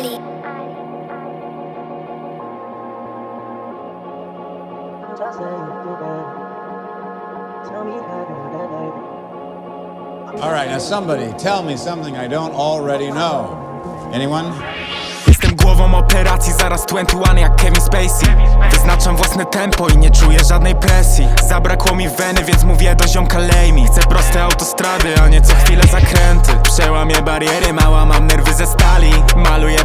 Ali. All right, now somebody tell me something I don't already know. Anyone? Jestem głową operacji, zaraz 21 jak Kevin Spacey Wyznaczam własne tempo i nie czuję żadnej presji Zabrakło mi weny, więc mówię do ziomka lejmi Chcę proste autostrady, a nie co chwilę zakręty Przełamię bariery, mała mam nerwy ze stali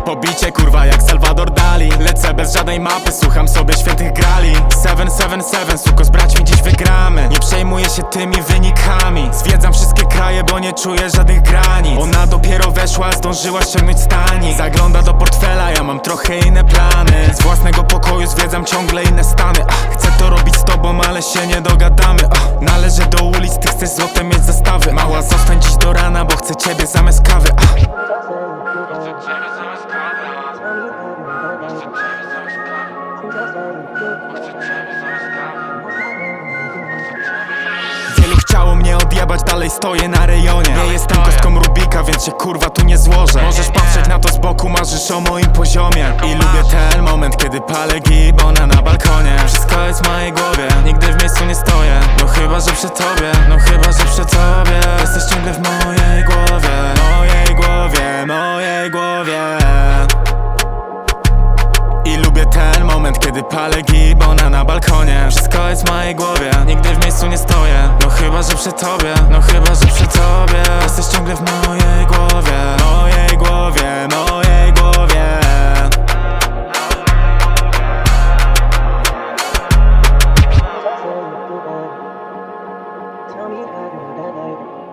pobicie, kurwa jak Salvador Dali. Lecę bez żadnej mapy, słucham sobie świętych grali. 777, suko z braćmi dziś wygramy. Nie przejmuję się tymi wynikami. Zwiedzam wszystkie kraje, bo nie czuję żadnych granic. Ona dopiero weszła, zdążyła ściągnąć stani. Zagląda do portfela, ja mam trochę inne plany. Z własnego pokoju zwiedzam ciągle inne stany. Ach, Chcę to robić z tobą, ale się nie dogadamy. Ach, Należę do ulic, ty chcesz złotem mieć zestawy Mała, zostań dziś do rana, bo chcę ciebie zamiast kawy. Ach. Wielu chciało mnie odjebać, dalej stoję na rejonie. Nie jestem kostką Rubika, więc się kurwa tu nie złożę. Możesz patrzeć na to z boku, marzysz o moim poziomie. I lubię ten moment, kiedy palę gibona na balkonie. Wszystko jest w mojej głowie, nigdy w miejscu nie stoję. No chyba, że przy tobie, no chyba, że przy tobie. Jesteś ciągle w mojej głowie, mojej głowie, mojej głowie. I lubię ten moment, kiedy palę gibona na balkonie. Wszystko jest w mojej głowie, nigdy w miejscu nie stoję. No chyba, że przy tobie, no chyba, że przy tobie